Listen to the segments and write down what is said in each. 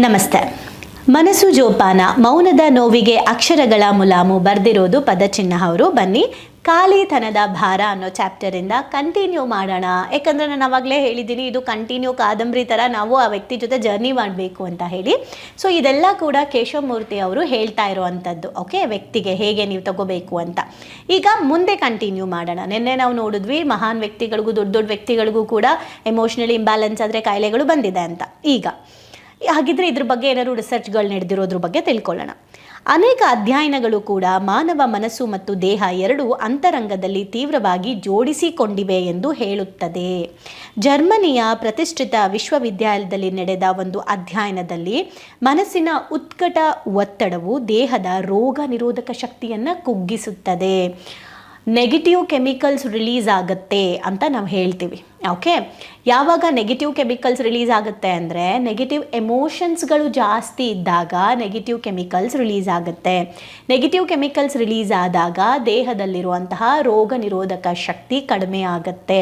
ನಮಸ್ತೆ. ಮನಸ್ಸು ಜೋಪಾನ, ಮೌನದ ನೋವಿಗೆ ಅಕ್ಷರಗಳ ಮುಲಾಮು ಬರೆದಿರೋದು ಪದಚಿಹ್ನ ಅವರು. ಬನ್ನಿ, ಖಾಲಿತನದ ಭಾರ ಅನ್ನೋ ಚಾಪ್ಟರಿಂದ ಕಂಟಿನ್ಯೂ ಮಾಡೋಣ. ಯಾಕಂದರೆ ನಾನು ಅವಾಗಲೇ ಹೇಳಿದ್ದೀನಿ, ಇದು ಕಂಟಿನ್ಯೂ ಕಾದಂಬರಿ ಥರ ನಾವು ಆ ವ್ಯಕ್ತಿ ಜೊತೆ ಜರ್ನಿ ಮಾಡಬೇಕು ಅಂತ ಹೇಳಿ. ಸೊ ಇದೆಲ್ಲ ಕೂಡ ಕೇಶವಮೂರ್ತಿ ಅವರು ಹೇಳ್ತಾ ಇರೋವಂಥದ್ದು. ಓಕೆ ವ್ಯಕ್ತಿಗೆ ಹೇಗೆ ನೀವು ತಗೋಬೇಕು ಅಂತ. ಈಗ ಮುಂದೆ ಕಂಟಿನ್ಯೂ ಮಾಡೋಣ. ನಿನ್ನೆ ನಾವು ನೋಡಿದ್ವಿ, ಮಹಾನ್ ವ್ಯಕ್ತಿಗಳಿಗೂ, ದೊಡ್ಡ ದೊಡ್ಡ ವ್ಯಕ್ತಿಗಳಿಗೂ ಕೂಡ ಎಮೋಷ್ನಲಿ ಇಂಬ್ಯಾಲೆನ್ಸ್ ಆದರೆ ಕಾಯಿಲೆಗಳು ಬಂದಿದೆ ಅಂತ. ಈಗ ಹಾಗಿದ್ರೆ ಇದ್ರ ಬಗ್ಗೆ ಏನಾದ್ರು ರಿಸರ್ಚ್ಗಳು ನಡೆದಿರೋದ್ರ ಬಗ್ಗೆ ತಿಳ್ಕೊಳ್ಳೋಣ. ಅನೇಕ ಅಧ್ಯಯನಗಳು ಕೂಡ ಮಾನವ ಮನಸ್ಸು ಮತ್ತು ದೇಹ ಎರಡೂ ಅಂತರಂಗದಲ್ಲಿ ತೀವ್ರವಾಗಿ ಜೋಡಿಸಿಕೊಂಡಿವೆ ಎಂದು ಹೇಳುತ್ತದೆ. ಜರ್ಮನಿಯ ಪ್ರತಿಷ್ಠಿತ ವಿಶ್ವವಿದ್ಯಾಲಯದಲ್ಲಿ ನಡೆದ ಒಂದು ಅಧ್ಯಯನದಲ್ಲಿ ಮನಸ್ಸಿನ ಉತ್ಕಟ ಒತ್ತಡವು ದೇಹದ ರೋಗ ನಿರೋಧಕ ಶಕ್ತಿಯನ್ನು ಕುಗ್ಗಿಸುತ್ತದೆ. ನೆಗೆಟಿವ್ ಕೆಮಿಕಲ್ಸ್ ರಿಲೀಸ್ ಆಗುತ್ತೆ ಅಂತ ನಾವು ಹೇಳ್ತೀವಿ. ಓಕೆ ಯಾವಾಗ ನೆಗೆಟಿವ್ ಕೆಮಿಕಲ್ಸ್ ರಿಲೀಸ್ ಆಗುತ್ತೆ ಅಂದರೆ ನೆಗೆಟಿವ್ ಎಮೋಷನ್ಸ್ಗಳು ಜಾಸ್ತಿ ಇದ್ದಾಗ ನೆಗೆಟಿವ್ ಕೆಮಿಕಲ್ಸ್ ರಿಲೀಸ್ ಆಗುತ್ತೆ. ನೆಗೆಟಿವ್ ಕೆಮಿಕಲ್ಸ್ ರಿಲೀಸ್ ಆದಾಗ ದೇಹದಲ್ಲಿರುವಂತಹ ರೋಗ ನಿರೋಧಕ ಶಕ್ತಿ ಕಡಿಮೆ ಆಗುತ್ತೆ.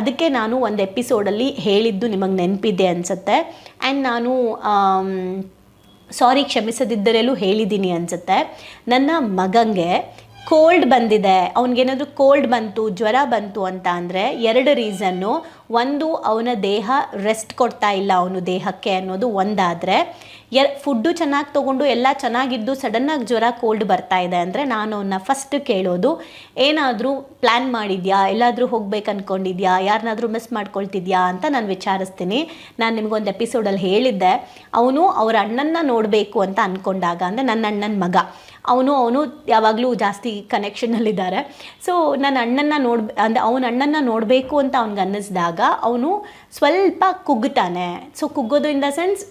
ಅದಕ್ಕೆ ನಾನು ಒಂದು ಎಪಿಸೋಡಲ್ಲಿ ಹೇಳಿದ್ದು ನಿಮಗೆ ನೆನಪಿದೆ ಅನಿಸುತ್ತೆ. ಆ್ಯಂಡ್ ನಾನು ಸಾರಿ ಕ್ಷಮಿಸದಿದ್ದರಲ್ಲೂ ಹೇಳಿದ್ದೀನಿ ಅನಿಸುತ್ತೆ. ನನ್ನ ಮಗಂಗೆ ಕೋಲ್ಡ್ ಬಂದಿದೆ, ಅವನಿಗೇನಾದರೂ ಕೋಲ್ಡ್ ಬಂತು, ಜ್ವರ ಬಂತು ಅಂತ ಅಂದರೆ ಎರಡು ರೀಸನ್ನು ಒಂದು, ಅವನ ದೇಹ ರೆಸ್ಟ್ ಕೊಡ್ತಾ ಇಲ್ಲ ಅವನು ದೇಹಕ್ಕೆ ಅನ್ನೋದು ಒಂದಾದರೆ, ಎ ಫುಡ್ಡು ಚೆನ್ನಾಗಿ ತೊಗೊಂಡು ಎಲ್ಲ ಚೆನ್ನಾಗಿದ್ದು ಸಡನ್ನಾಗಿ ಜ್ವರ ಕೋಲ್ಡ್ ಬರ್ತಾ ಇದೆ ಅಂದರೆ ನಾನು ಅವನ್ನ ಫಸ್ಟ್ ಕೇಳೋದು, ಏನಾದರೂ ಪ್ಲ್ಯಾನ್ ಮಾಡಿದ್ಯಾ? ಎಲ್ಲಾದರೂ ಹೋಗ್ಬೇಕು ಅಂದ್ಕೊಂಡಿದ್ಯಾ ಯಾರನ್ನಾದರೂ ಮಿಸ್ ಮಾಡ್ಕೊಳ್ತಿದ್ಯಾ ಅಂತ ನಾನು ವಿಚಾರಿಸ್ತೀನಿ. ನಾನು ನಿಮಗೊಂದು ಎಪಿಸೋಡಲ್ಲಿ ಹೇಳಿದ್ದೆ. ಅವನು ಅವರ ಅಣ್ಣನ್ನ ನೋಡಬೇಕು ಅಂತ ಅಂದ್ಕೊಂಡಾಗ ಅಂದರೆ ನನ್ನ ಅಣ್ಣನ ಮಗ. ಅವನು ಅವನು ಯಾವಾಗಲೂ ಜಾಸ್ತಿ ಕನೆಕ್ಷನಲ್ಲಿದ್ದಾರೆ ಸೊ ನನ್ನ ಅಣ್ಣನ ನೋಡ್, ಅಂದರೆ ಅವನ ಅಣ್ಣನ ನೋಡಬೇಕು ಅಂತ ಅವ್ನಿಗೆ ಅನ್ನಿಸಿದಾಗ ಅವನು ಸ್ವಲ್ಪ ಕುಗ್ತಾನೆ. ಸೊ ಕುಗ್ಗೋದು ಇನ್ ದ ಸೆನ್ಸ್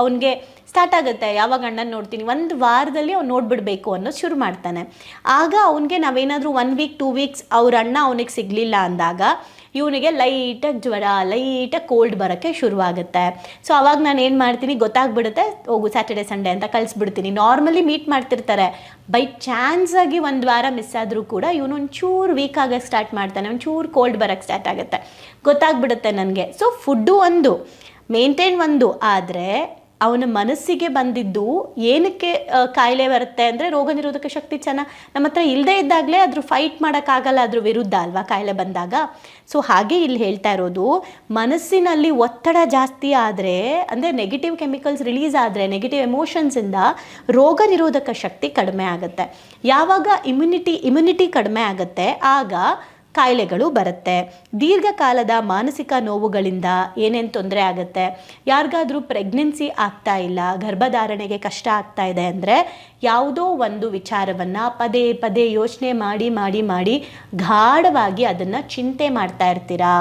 ಅವನಿಗೆ ಸ್ಟಾರ್ಟ್ ಆಗುತ್ತೆ. ಯಾವಾಗ ಅಣ್ಣನ ನೋಡ್ತೀನಿ? ಒಂದು ವಾರದಲ್ಲಿ ಅವ್ನು ನೋಡ್ಬಿಡ್ಬೇಕು ಅನ್ನೋದು ಶುರು ಮಾಡ್ತಾನೆ. ಆಗ ಅವನಿಗೆ ನಾವೇನಾದರೂ ಒನ್ ವೀಕ್ ಟೂ ವೀಕ್ಸ್ ಅವ್ರ ಅಣ್ಣ ಅವನಿಗೆ ಸಿಗಲಿಲ್ಲ ಅಂದಾಗ ಇವನಿಗೆ ಲೈಟಾಗಿ ಜ್ವರ ಲೈಟಾಗಿ ಕೋಲ್ಡ್ ಬರೋಕ್ಕೆ ಶುರುವಾಗುತ್ತೆ. ಸೊ ಅವಾಗ ನಾನು ಏನು ಮಾಡ್ತೀನಿ? ಗೊತ್ತಾಗ್ಬಿಡುತ್ತೆ? ಹೋಗು ಸ್ಯಾಟರ್ಡೆ ಸಂಡೇ ಅಂತ ಕಳಿಸ್ಬಿಡ್ತೀನಿ. ನಾರ್ಮಲಿ ಮೀಟ್ ಮಾಡ್ತಿರ್ತಾರೆ. ಬೈ ಚಾನ್ಸ್ ಆಗಿ ಒಂದು ವಾರ ಮಿಸ್ ಆದರೂ ಕೂಡ ಇವನು ಒಂಚೂರು ವೀಕ್ ಆಗೋಕ್ಕೆ ಸ್ಟಾರ್ಟ್ ಮಾಡ್ತಾನೆ. ಒಂಚೂರು ಕೋಲ್ಡ್ ಬರೋಕ್ಕೆ ಸ್ಟಾರ್ಟ್ ಆಗುತ್ತೆ. ಗೊತ್ತಾಗ್ಬಿಡುತ್ತೆ ನನಗೆ. ಸೊ ಫುಡ್ಡು ಒಂದು ಮೇಂಟೈನ್ ಒಂದು. ಆದರೆ ಅವನ ಮನಸ್ಸಿಗೆ ಬಂದಿದ್ದು ಏನಕ್ಕೆ ಕಾಯಿಲೆ ಬರುತ್ತೆ ಅಂದರೆ ರೋಗ ನಿರೋಧಕ ಶಕ್ತಿ ಚೆನ್ನಾಗಿ ನಮ್ಮ ಹತ್ರ ಇಲ್ಲದೇ ಇದ್ದಾಗಲೇ ಅದ್ರ ಫೈಟ್ ಮಾಡೋಕ್ಕಾಗಲ್ಲ ಅದ್ರ ವಿರುದ್ಧ ಅಲ್ವಾ ಕಾಯಿಲೆ ಬಂದಾಗ? ಸೊ ಹಾಗೆ ಇಲ್ಲಿ ಹೇಳ್ತಾ ಇರೋದು, ಮನಸ್ಸಿನಲ್ಲಿ ಒತ್ತಡ ಜಾಸ್ತಿ ಆದರೆ, ಅಂದರೆ ನೆಗೆಟಿವ್ ಕೆಮಿಕಲ್ಸ್ ರಿಲೀಸ್ ಆದರೆ ನೆಗೆಟಿವ್ ಎಮೋಷನ್ಸಿಂದ ರೋಗ ನಿರೋಧಕ ಶಕ್ತಿ ಕಡಿಮೆ ಆಗುತ್ತೆ. ಯಾವಾಗ ಇಮ್ಯುನಿಟಿ ಇಮ್ಯುನಿಟಿ ಕಡಿಮೆ ಆಗುತ್ತೆ, ಆಗ ಕಾಯಿಲೆಗಳು ಬರುತ್ತೆ. ದೀರ್ಘಕಾಲದ ಮಾನಸಿಕ ನೋವುಗಳಿಂದ ಏನೇನು ತೊಂದರೆ ಆಗುತ್ತೆ? ಯಾರಿಗಾದರೂ ಪ್ರೆಗ್ನೆನ್ಸಿ ಆಗ್ತಾ ಇಲ್ಲ, ಗರ್ಭಧಾರಣೆಗೆ ಕಷ್ಟ ಆಗ್ತಾ ಇದೆ ಅಂದರೆ ಯಾವುದೋ ಒಂದು ವಿಚಾರವನ್ನು ಪದೇ ಪದೇ ಯೋಚನೆ ಮಾಡಿ ಮಾಡಿ ಮಾಡಿ ಗಾಢವಾಗಿ ಅದನ್ನು ಚಿಂತೆ ಮಾಡ್ತಾ ಇರ್ತೀರಾ?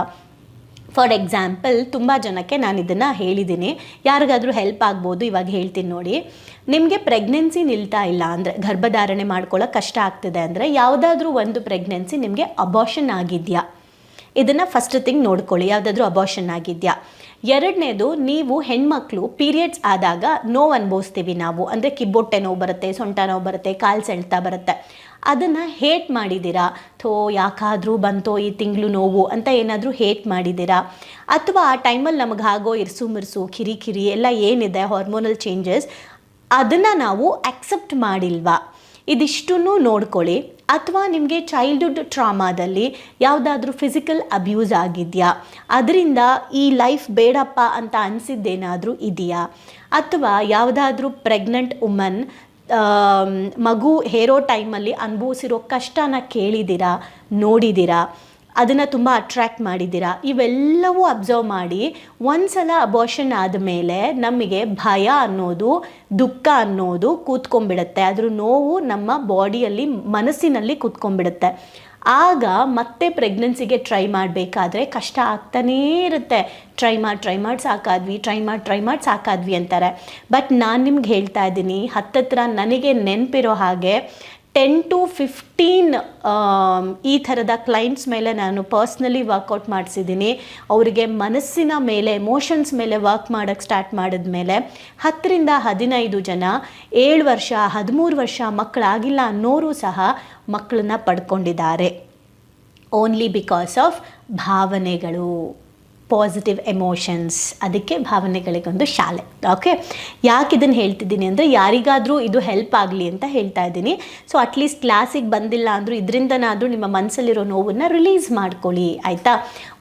ಫಾರ್ ಎಕ್ಸಾಂಪಲ್, ತುಂಬ ಜನಕ್ಕೆ ನಾನು ಇದನ್ನು ಹೇಳಿದ್ದೀನಿ. ಯಾರಿಗಾದರೂ ಹೆಲ್ಪ್ ಆಗ್ಬೋದು, ಇವಾಗ ಹೇಳ್ತೀನಿ ನೋಡಿ. ನಿಮಗೆ ಪ್ರೆಗ್ನೆನ್ಸಿ ನಿಲ್ತಾ ಇಲ್ಲ ಅಂದರೆ, ಗರ್ಭಧಾರಣೆ ಮಾಡ್ಕೊಳ್ಳೋಕೆ ಕಷ್ಟ ಆಗ್ತಿದೆ ಅಂದರೆ, ಯಾವುದಾದ್ರೂ ಒಂದು ಪ್ರೆಗ್ನೆನ್ಸಿ ನಿಮಗೆ ಅಬಾಷನ್ ಆಗಿದೆಯಾ? ಇದನ್ನು ಫಸ್ಟ್ ಥಿಂಗ್ ನೋಡ್ಕೊಳ್ಳಿ, ಯಾವುದಾದ್ರೂ ಅಬಾಷನ್ ಆಗಿದೆಯಾ? ಎರಡನೇದು, ನೀವು ಹೆಣ್ಮಕ್ಳು ಪೀರಿಯಡ್ಸ್ ಆದಾಗ ನೋವು ಅನುಭವಿಸ್ತೀವಿ ನಾವು. ಅಂದರೆ ಕಿಬ್ಬೊಟ್ಟೆ ನೋವು ಬರುತ್ತೆ, ಸೊಂಟ ನೋವು ಬರುತ್ತೆ, ಕಾಲು ಸೆಳ್ತಾ ಬರುತ್ತೆ. ಅದನ್ನು ಹೇಟ್ ಮಾಡಿದ್ದೀರಾ? ಥೋ, ಯಾಕಾದರೂ ಬಂತೋ ಈ ತಿಂಗಳು ನೋವು ಅಂತ ಏನಾದರೂ ಹೇಟ್ ಮಾಡಿದ್ದೀರಾ? ಅಥವಾ ಆ ಟೈಮಲ್ಲಿ ನಮಗೆ ಆಗೋ ಇರ್ಸು ಮಿರ್ಸು ಕಿರಿಕಿರಿ ಕಿರಿ ಎಲ್ಲ ಏನಿದೆ ಹಾರ್ಮೋನಲ್ ಚೇಂಜಸ್ ಅದನ್ನು ನಾವು ಅಕ್ಸೆಪ್ಟ್ ಮಾಡಿಲ್ವಾ? ಇದಿಷ್ಟನ್ನು ನೋಡ್ಕೊಳ್ಳಿ. ಅಥವಾ ನಿಮಗೆ ಚೈಲ್ಡ್ಹುಡ್ ಟ್ರಾಮಾದಲ್ಲಿ ಯಾವುದಾದ್ರೂ ಫಿಸಿಕಲ್ ಅಬ್ಯೂಸ್ ಆಗಿದೆಯಾ? ಅದರಿಂದ ಈ ಲೈಫ್ ಬೇಡಪ್ಪ ಅಂತ ಅನಿಸಿದ್ದೇನಾದರೂ ಇದೆಯಾ? ಅಥವಾ ಯಾವುದಾದ್ರೂ ಪ್ರೆಗ್ನೆಂಟ್ ವುಮನ್ ಮಗು ಹೇರೋ ಟೈಮಲ್ಲಿ ಅನುಭವಿಸಿರೋ ಕಷ್ಟನ ಕೇಳಿದ್ದೀರಾ, ನೋಡಿದ್ದೀರಾ, ಅದನ್ನು ತುಂಬ ಅಟ್ರ್ಯಾಕ್ಟ್ ಮಾಡಿದ್ದೀರಾ, ಇವೆಲ್ಲವೂ ಅಬ್ಸರ್ವ್ ಮಾಡಿ ಒಂದ್ಸಲ ಅಬೋಷನ್ ಆದಮೇಲೆ ನಮಗೆ ಭಯ ಅನ್ನೋದು, ದುಃಖ ಅನ್ನೋದು ಕೂತ್ಕೊಂಡ್ಬಿಡುತ್ತೆ. ಅದ್ರ ನೋವು ನಮ್ಮ ಬಾಡಿಯಲ್ಲಿ ಮನಸ್ಸಿನಲ್ಲಿ ಕೂತ್ಕೊಂಡ್ಬಿಡುತ್ತೆ. ಆಗ ಮತ್ತೆ ಪ್ರೆಗ್ನೆನ್ಸಿಗೆ ಟ್ರೈ ಮಾಡಬೇಕಾದ್ರೆ ಕಷ್ಟ ಆಗ್ತಾನೇ ಇರುತ್ತೆ. ಟ್ರೈ ಮಾಡಿ ಟ್ರೈ ಮಾಡಿ, ಸಾಕಾದ್ವಿ ಟ್ರೈ ಮಾಡಿ ಟ್ರೈ ಮಾಡಿ, ಸಾಕಾದ್ವಿ ಅಂತಾರೆ. ಬಟ್ ನಾನು ನಿಮ್ಗೆ ಹೇಳ್ತಾ ಇದ್ದೀನಿ, ಹತ್ತತ್ರ ನನಗೆ ನೆನಪಿರೋ ಹಾಗೆ ಟೆನ್ ಟು ಫಿಫ್ಟೀನ್ ಈ ಥರದ ಕ್ಲೈಂಟ್ಸ್ ಮೇಲೆ ನಾನು ಪರ್ಸ್ನಲಿ ವರ್ಕೌಟ್ ಮಾಡಿಸಿದ್ದೀನಿ. ಅವರಿಗೆ ಮನಸ್ಸಿನ ಮೇಲೆ ಎಮೋಷನ್ಸ್ ಮೇಲೆ ವರ್ಕ್ ಮಾಡೋಕ್ಕೆ ಸ್ಟಾರ್ಟ್ ಮಾಡಿದ ಮೇಲೆ ಹತ್ತರಿಂದ ಹದಿನೈದು ಜನ, ಏಳು ವರ್ಷ, ಹದಿಮೂರು ವರ್ಷ ಮಕ್ಕಳಾಗಿಲ್ಲ ಅನ್ನೋರು ಸಹ ಮಕ್ಕಳನ್ನ ಪಡ್ಕೊಂಡಿದ್ದಾರೆ. ಓನ್ಲಿ ಬಿಕಾಸ್ ಆಫ್ ಭಾವನೆಗಳು. ಪಾಸಿಟಿವ್ ಎಮೋಷನ್ಸ್ ಅದಕ್ಕೆ ಭಾವನೆಗಳಿಗೊಂದು ಶಾಲೆ. ಓಕೆ ಯಾಕೆ ಇದನ್ನು ಹೇಳ್ತಿದ್ದೀನಿ ಅಂದರೆ ಯಾರಿಗಾದರೂ ಇದು ಹೆಲ್ಪ್ ಆಗಲಿ ಅಂತ ಹೇಳ್ತಾ ಇದ್ದೀನಿ. ಸೊ ಅಟ್ಲೀಸ್ಟ್ ಕ್ಲಾಸಿಗೆ ಬಂದಿಲ್ಲ ಅಂದರೂ ಇದರಿಂದನಾದರೂ ನಿಮ್ಮ ಮನಸ್ಸಲ್ಲಿರೋ ನೋವನ್ನು ರಿಲೀಸ್ ಮಾಡ್ಕೊಳ್ಳಿ. ಆಯಿತಾ?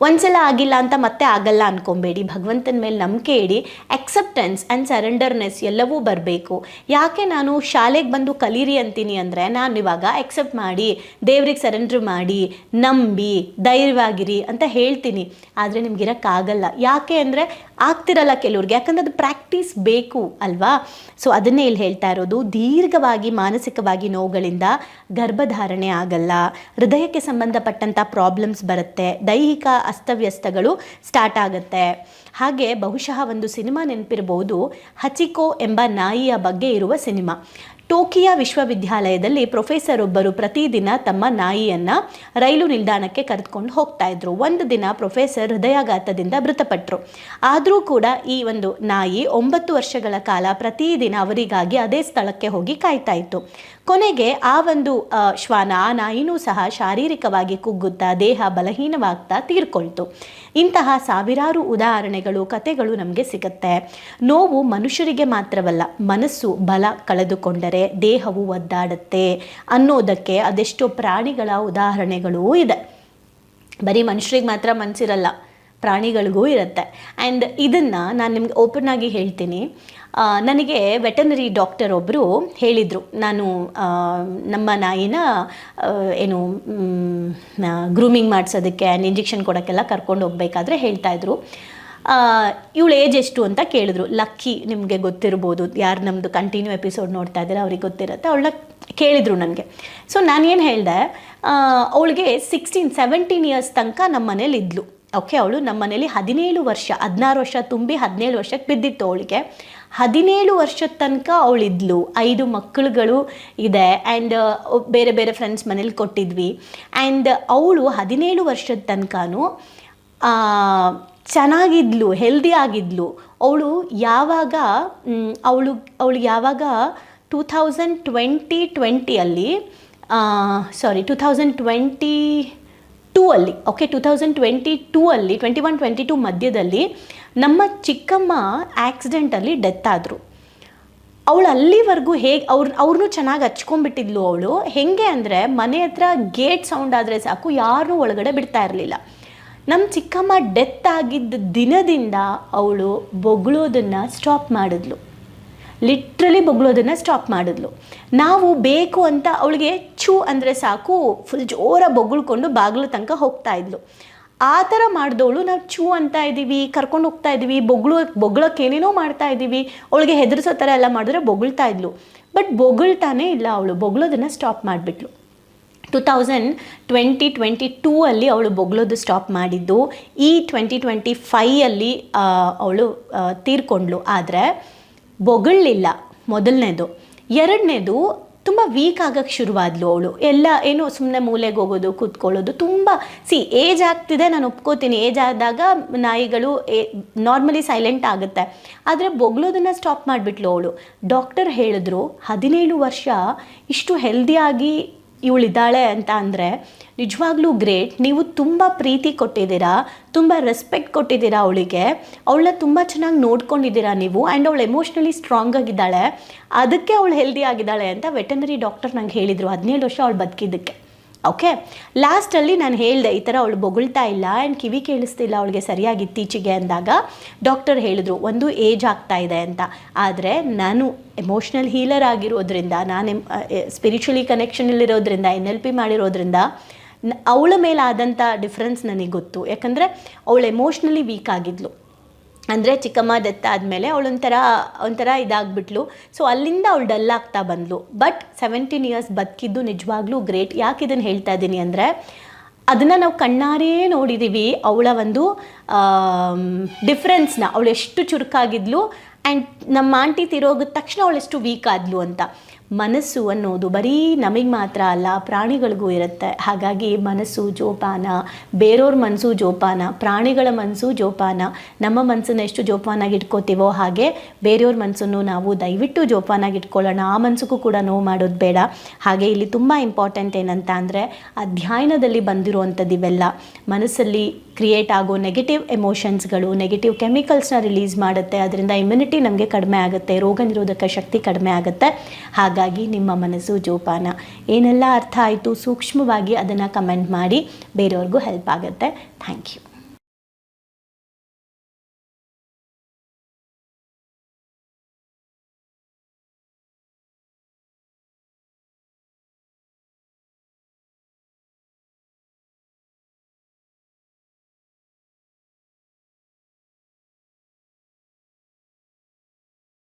ಒಂದ್ಸಲ ಆಗಿಲ್ಲ ಅಂತ ಮತ್ತೆ ಆಗಲ್ಲ ಅಂದ್ಕೊಬೇಡಿ ಭಗವಂತನ ಮೇಲೆ ನಂಬಿಕೆ ಇಡಿ. ಅಕ್ಸೆಪ್ಟೆನ್ಸ್ ಆ್ಯಂಡ್ ಸರೆಂಡರ್ನೆಸ್ ಎಲ್ಲವೂ ಬರಬೇಕು. ಯಾಕೆ ನಾನು ಶಾಲೆಗೆ ಬಂದು ಕಲೀರಿ ಅಂತೀನಿ ಅಂದರೆ ನಾನು ಇವಾಗ ಎಕ್ಸೆಪ್ಟ್ ಮಾಡಿ, ದೇವ್ರಿಗೆ ಸರೆಂಡ್ರ್ ಮಾಡಿ, ನಂಬಿ, ಧೈರ್ಯವಾಗಿರಿ ಅಂತ ಹೇಳ್ತೀನಿ. ಆದರೆ ನಿಮ್ಗೆ ಇರೋಕ್ಕಾಗಲ್ಲ ಯಾಕೆ ಅಂದರೆ ಆಗ್ತಿರಲ್ಲ ಕೆಲವ್ರಿಗೆ. ಯಾಕಂದ್ರೆ ಅದು ಪ್ರಾಕ್ಟೀಸ್ ಬೇಕು ಅಲ್ವಾ? ಸೊ ಅದನ್ನೇ ಇಲ್ಲಿ ಹೇಳ್ತಾ ಇರೋದು. ದೀರ್ಘವಾಗಿ, ಮಾನಸಿಕವಾಗಿ ನೋವುಗಳಿಂದ ಗರ್ಭಧಾರಣೆ ಆಗಲ್ಲ. ಹೃದಯಕ್ಕೆ ಸಂಬಂಧಪಟ್ಟಂಥ ಪ್ರಾಬ್ಲಮ್ಸ್ ಬರುತ್ತೆ. ದೈಹಿಕ ಅಸ್ತವ್ಯಸ್ತಗಳು ಸ್ಟಾರ್ಟ್ ಆಗುತ್ತೆ. ಹಾಗೆ ಬಹುಶಃ ಒಂದು ಸಿನಿಮಾ ನೆನಪಿರ್ಬೋದು. ಹಚಿಕೋ ಎಂಬ ನಾಯಿಯ ಬಗ್ಗೆ ಇರುವ ಸಿನಿಮಾ. ಟೋಕಿಯಾ ವಿಶ್ವವಿದ್ಯಾಲಯದಲ್ಲಿ ಪ್ರೊಫೆಸರ್ ಒಬ್ಬರು ಪ್ರತಿದಿನ ತಮ್ಮ ನಾಯಿಯನ್ನು ರೈಲು ನಿಲ್ದಾಣಕ್ಕೆ ಕರೆದುಕೊಂಡು ಹೋಗ್ತಾ ಇದ್ರು. ಒಂದು ದಿನ ಪ್ರೊಫೆಸರ್ ಹೃದಯಾಘಾತದಿಂದ ಮೃತಪಟ್ಟರು ಆದರೂ ಕೂಡ ಈ ಒಂದು ನಾಯಿ ಒಂಬತ್ತು ವರ್ಷಗಳ ಕಾಲ ಪ್ರತಿದಿನ ಅವರಿಗಾಗಿ ಅದೇ ಸ್ಥಳಕ್ಕೆ ಹೋಗಿ ಕಾಯ್ತಾ ಇತ್ತು. ಕೊನೆಗೆ ಆ ಒಂದು ಶ್ವಾನ ಆ ನಾಯಿನೂ ಸಹ ಶಾರೀರಿಕವಾಗಿ ಕುಗ್ಗುತ್ತಾ, ದೇಹ ಬಲಹೀನವಾಗ್ತಾ ತೀರ್ಕೊಳ್ತು. ಇಂತಹ ಸಾವಿರಾರು ಉದಾಹರಣೆಗಳು, ಕಥೆಗಳು ನಮಗೆ ಸಿಗುತ್ತೆ. ನೋವು ಮನುಷ್ಯರಿಗೆ ಮಾತ್ರವಲ್ಲ, ಮನಸ್ಸು ಬಲ ಕಳೆದುಕೊಂಡರೆ ದೇಹವು ಒದ್ದಾಡುತ್ತೆ ಅನ್ನೋದಕ್ಕೆ ಅದೆಷ್ಟೋ ಪ್ರಾಣಿಗಳ ಉದಾಹರಣೆಗಳೂ ಇದೆ. ಬರೀ ಮನುಷ್ಯರಿಗೆ ಮಾತ್ರ ಮನಸ್ಸಿರಲ್ಲ ಪ್ರಾಣಿಗಳಿಗೂ ಇರುತ್ತೆ. ಆ್ಯಂಡ್ ಇದನ್ನು ನಾನು ನಿಮ್ಗೆ ಓಪನ್ ಆಗಿ ಹೇಳ್ತೀನಿ. ನನಗೆ ವೆಟನರಿ ಡಾಕ್ಟರ್ ಒಬ್ಬರು ಹೇಳಿದರು. ನಾನು ನಮ್ಮ ನಾಯಿನ ಏನು ಗ್ರೂಮಿಂಗ್ ಮಾಡಿಸೋದಕ್ಕೆ ಆ್ಯಂಡ್ ಇಂಜೆಕ್ಷನ್ ಕೊಡೋಕ್ಕೆಲ್ಲ ಕರ್ಕೊಂಡು ಹೋಗ್ಬೇಕಾದ್ರೆ ಹೇಳ್ತಾಯಿದ್ರು ಇವಳು ಏಜ್ ಎಷ್ಟು ಅಂತ ಕೇಳಿದ್ರು. ಲಕ್ಕಿ ನಿಮಗೆ ಗೊತ್ತಿರ್ಬೋದು. ಯಾರು ನಮ್ಮದು ಕಂಟಿನ್ಯೂ ಎಪಿಸೋಡ್ ನೋಡ್ತಾ ಇದ್ದಾರೆ ಅವ್ರಿಗೆ ಗೊತ್ತಿರುತ್ತೆ. ಅವಳ ಕೇಳಿದರು ನನಗೆ. ಸೊ ನಾನೇನು ಹೇಳಿದೆ ಅವಳಿಗೆ ಸಿಕ್ಸ್ಟೀನ್ ಸೆವೆಂಟೀನ್ ಇಯರ್ಸ್ ತನಕ ನಮ್ಮ ಮನೇಲಿ ಇದ್ಲು. ಓಕೆ ಅವಳು ನಮ್ಮ ಮನೇಲಿ ಹದಿನೇಳು ವರ್ಷ, ಹದಿನಾರು ವರ್ಷ ತುಂಬಿ ಹದಿನೇಳು ವರ್ಷಕ್ಕೆ ಬಿದ್ದಿತ್ತು ಅವಳಿಗೆ. ಹದಿನೇಳು ವರ್ಷದ ತನಕ ಅವಳಿದ್ಲು ಐದು ಮಕ್ಕಳುಗಳು ಇದೆ ಆ್ಯಂಡ್ ಬೇರೆ ಬೇರೆ ಫ್ರೆಂಡ್ಸ್ ಮನೇಲಿ ಕೊಟ್ಟಿದ್ವಿ. ಆ್ಯಂಡ್ ಅವಳು ಹದಿನೇಳು ವರ್ಷದ ತನಕನೂ ಚೆನ್ನಾಗಿದ್ಲು ಹೆಲ್ದಿ ಆಗಿದ್ಲು. ಅವಳು ಯಾವಾಗ ಅವಳು ಅವಳು ಯಾವಾಗ two thousand twenty ಟ್ವೆಂಟಿಯಲ್ಲಿ sorry two thousand twenty two ಅಲ್ಲಿ okay two thousand twenty two ಅಲ್ಲಿ ಟ್ವೆಂಟಿ ಒನ್ ಟ್ವೆಂಟಿ ಟೂ ಮಧ್ಯದಲ್ಲಿ ನಮ್ಮ ಚಿಕ್ಕಮ್ಮ ಆಕ್ಸಿಡೆಂಟಲ್ಲಿ ಡೆತ್ ಆದರು. ಅವಳು ಅಲ್ಲಿವರೆಗೂ ಹೇಗೆ, ಅವ್ರು ಅವ್ರನ್ನೂ ಚೆನ್ನಾಗಿ ಹಚ್ಕೊಂಡ್ಬಿಟ್ಟಿದ್ಲು ಅವಳು. ಹೆಂಗೆ ಅಂದರೆ ಮನೆ ಹತ್ರ ಗೇಟ್ ಸೌಂಡ್ ಆದರೆ ಸಾಕು ಯಾರನ್ನೂ ಒಳಗಡೆ ಬಿಡ್ತಾ ಇರಲಿಲ್ಲ. ನಮ್ಮ ಚಿಕ್ಕಮ್ಮ ಡೆತ್ ಆಗಿದ್ದ ದಿನದಿಂದ ಅವಳು ಬೊಗಳೋದನ್ನು ಸ್ಟಾಪ್ ಮಾಡಿದ್ಲು. ಲಿಟ್ರಲಿ ಬೊಗಳೋದನ್ನು ಸ್ಟಾಪ್ ಮಾಡಿದ್ಲು. ನಾವು ಬೇಕು ಅಂತ ಅವಳಿಗೆ ಚೂ ಅಂದರೆ ಸಾಕು ಫುಲ್ ಜೋರ ಬೊಗಳ್ಕೊಂಡು ಬಾಗಿಲು ತನಕ ಹೋಗ್ತಾ ಇದ್ಲು. ಆ ಥರ ಮಾಡಿದವಳು ನಾವು ಚೂ ಅಂತ ಇದ್ದೀವಿ, ಕರ್ಕೊಂಡು ಹೋಗ್ತಾ ಇದ್ದೀವಿ, ಬೊಗಳು, ಬೊಗಳಕ್ಕೆ ಏನೇನೋ ಮಾಡ್ತಾ ಇದ್ದೀವಿ, ಅವಳಿಗೆ ಹೆದರ್ಸೋ ಥರ ಎಲ್ಲ ಮಾಡಿದ್ರೆ ಬೊಗಳ್ತಾ ಇದ್ಲು. ಬಟ್ ಬೊಗಳ್ತಾನೇ ಇಲ್ಲ ಅವಳು, ಬೊಗಳೋದನ್ನು stop ಮಾಡಿಬಿಟ್ಲು. Two thousand twenty twenty two ಅಲ್ಲಿ ಅವಳು ಬೊಗಳೋದು ಸ್ಟಾಪ್ ಮಾಡಿದ್ದು. ಈ ಟ್ವೆಂಟಿ ಟ್ವೆಂಟಿ ಫೈಯಲ್ಲಿ ಅವಳು ತೀರ್ಕೊಂಡ್ಳು. ಆದರೆ ಬೊಗಳಲಿಲ್ಲ. ಮೊದಲನೇದು. ಎರಡನೇದು ತುಂಬ ವೀಕ್ ಆಗೋಕ್ಕೆ ಶುರುವಾದ್ಲು ಅವಳು. ಎಲ್ಲ ಏನು ಸುಮ್ಮನೆ ಮೂಲೆಗೆ ಹೋಗೋದು, ಕೂತ್ಕೊಳ್ಳೋದು ತುಂಬ ಸಿ ಏಜ್ ಆಗ್ತಿದೆ, ನಾನು ಒಪ್ಕೋತೀನಿ. ಏಜ್ ಆದಾಗ ನಾಯಿಗಳು ನಾರ್ಮಲಿ ಸೈಲೆಂಟ್ ಆಗುತ್ತೆ. ಆದರೆ ಬೊಗಳೋದನ್ನು ಸ್ಟಾಪ್ ಮಾಡಿಬಿಟ್ಲು ಅವಳು. ಡಾಕ್ಟರ್ ಹೇಳಿದ್ರು, ಹದಿನೇಳು ವರ್ಷ ಇಷ್ಟು ಹೆಲ್ದಿಯಾಗಿ ಇವಳಿದ್ದಾಳೆ ಅಂತ ಅಂದರೆ, ನಿಜವಾಗ್ಲೂ ಗ್ರೇಟ್, ನೀವು ತುಂಬ ಪ್ರೀತಿ ಕೊಟ್ಟಿದ್ದೀರಾ, ತುಂಬ ರೆಸ್ಪೆಕ್ಟ್ ಕೊಟ್ಟಿದ್ದೀರಾ ಅವಳಿಗೆ. ಅವಳನ್ನ ತುಂಬ ಚೆನ್ನಾಗಿ ನೋಡ್ಕೊಂಡಿದ್ದೀರಾ ನೀವು ಆ್ಯಂಡ್ ಅವಳು ಎಮೋಷ್ನಲಿ ಸ್ಟ್ರಾಂಗ್ ಆಗಿದ್ದಾಳೆ. ಅದಕ್ಕೆ ಅವಳು ಹೆಲ್ದಿ ಆಗಿದ್ದಾಳೆ ಅಂತ ವೆಟನರಿ ಡಾಕ್ಟರ್ ನಂಗೆ ಹೇಳಿದರು. ಹದಿನೇಳು ವರ್ಷ ಅವಳು ಬದುಕಿದ್ದಕ್ಕೆ. ಓಕೆ ಲಾಸ್ಟಲ್ಲಿ ನಾನು ಹೇಳಿದೆ, ಈ ಥರ ಅವಳು ಬೊಗಳ್ತಾ ಇಲ್ಲ ಆ್ಯಂಡ್ ಕಿವಿ ಕೇಳಿಸ್ತಿಲ್ಲ, ಅವಳಿಗೆ ಸರಿಯಾಗಿ ಇತ್ತೀಚೆಗೆ ಅಂದಾಗ ಡಾಕ್ಟರ್ ಹೇಳಿದ್ರು, ಒಂದು ಏಜ್ ಆಗ್ತಾ ಇದೆ ಅಂತ. ಆದರೆ ನಾನು ಎಮೋಷ್ನಲ್ ಹೀಲರ್ ಆಗಿರೋದ್ರಿಂದ, ನಾನು ಸ್ಪಿರಿಚುಲಿ ಕನೆಕ್ಷನಲ್ಲಿರೋದ್ರಿಂದ ಎನ್ ಎಲ್ ಪಿ ಮಾಡಿರೋದ್ರಿಂದ ಅವಳ ಮೇಲಾದಂಥ ಡಿಫ್ರೆನ್ಸ್ ನನಗೆ ಗೊತ್ತು. ಯಾಕಂದರೆ ಅವಳು ಎಮೋಷ್ನಲಿ ವೀಕ್ ಆಗಿದ್ಲು. ಅಂದರೆ ಚಿಕ್ಕಮ್ಮ ಡೆತ್ ಆದಮೇಲೆ ಅವಳೊಂಥರ ಒಂಥರ ಇದಾಗ್ಬಿಟ್ಲು. ಸೊ ಅಲ್ಲಿಂದ ಅವಳು ಡಲ್ ಆಗ್ತಾ ಬಂದ್ಲು. ಬಟ್ ಸೆವೆಂಟೀನ್ ಇಯರ್ಸ್ ಬದುಕಿದ್ದು ನಿಜವಾಗ್ಲೂ ಗ್ರೇಟ್ ಯಾಕೆ ಇದನ್ನು ಹೇಳ್ತಾ ಇದ್ದೀನಿ ಅಂದರೆ, ಅದನ್ನು ನಾವು ಕಣ್ಣಾರೇ ನೋಡಿದ್ದೀವಿ ಅವಳ ಒಂದು ಡಿಫ್ರೆನ್ಸ್ನ ಅವಳು ಎಷ್ಟು ಚುರುಕಾಗಿದ್ಲು ಆ್ಯಂಡ್ ನಮ್ಮ ಆಂಟಿ ತಿರೋಗಿದ ತಕ್ಷಣ ಅವಳೆಷ್ಟು ವೀಕ್ ಆದ್ಲು ಅಂತ. ಮನಸ್ಸು ಅನ್ನೋದು ಬರೀ ನಮಗೆ ಮಾತ್ರ ಅಲ್ಲ, ಪ್ರಾಣಿಗಳಿಗೂ ಇರುತ್ತೆ. ಹಾಗಾಗಿ ಮನಸ್ಸು ಜೋಪಾನ ಬೇರೆಯವ್ರ ಮನಸ್ಸು ಜೋಪಾನ, ಪ್ರಾಣಿಗಳ ಮನಸ್ಸು ಜೋಪಾನ, ನಮ್ಮ ಮನಸ್ಸನ್ನು ಎಷ್ಟು ಜೋಪಾನಾಗಿ ಇಟ್ಕೋತೀವೋ ಹಾಗೆ ಬೇರೆಯವ್ರ ಮನಸ್ಸನ್ನು ನಾವು ದಯವಿಟ್ಟು ಜೋಪಾನಾಗಿ ಇಟ್ಕೊಳ್ಳೋಣ. ಆ ಮನಸ್ಸಿಗೂ ಕೂಡ ನೋವು ಮಾಡೋದು ಬೇಡ. ಹಾಗೆ ಇಲ್ಲಿ ತುಂಬ ಇಂಪಾರ್ಟೆಂಟ್ ಏನಂತ ಅಂದರೆ ಅಧ್ಯಯನದಲ್ಲಿ ಬಂದಿರುವಂಥದ್ದು ಇವೆಲ್ಲ. ಮನಸ್ಸಲ್ಲಿ ಕ್ರಿಯೇಟ್ ಆಗೋ ನೆಗೆಟಿವ್ ಎಮೋಷನ್ಸ್ಗಳು, ನೆಗೆಟಿವ್ ಕೆಮಿಕಲ್ಸ್ನ ರಿಲೀಸ್ ಮಾಡುತ್ತೆ. ಅದರಿಂದ ಇಮ್ಯುನಿಟಿ ನಮಗೆ ಕಡಿಮೆ ಆಗುತ್ತೆ, ರೋಗ ನಿರೋಧಕ ಶಕ್ತಿ ಕಡಿಮೆ ಆಗುತ್ತೆ. ಹಾಗಾಗಿ ನಿಮ್ಮ ಮನಸ್ಸು ಜೋಪಾನ. ಏನೆಲ್ಲ ಅರ್ಥ ಆಯಿತು ಸೂಕ್ಷ್ಮವಾಗಿ ಅದನ್ನು ಕಮೆಂಟ್ ಮಾಡಿ. ಬೇರೆಯವ್ರಿಗೂ ಹೆಲ್ಪ್ ಆಗುತ್ತೆ. Thank you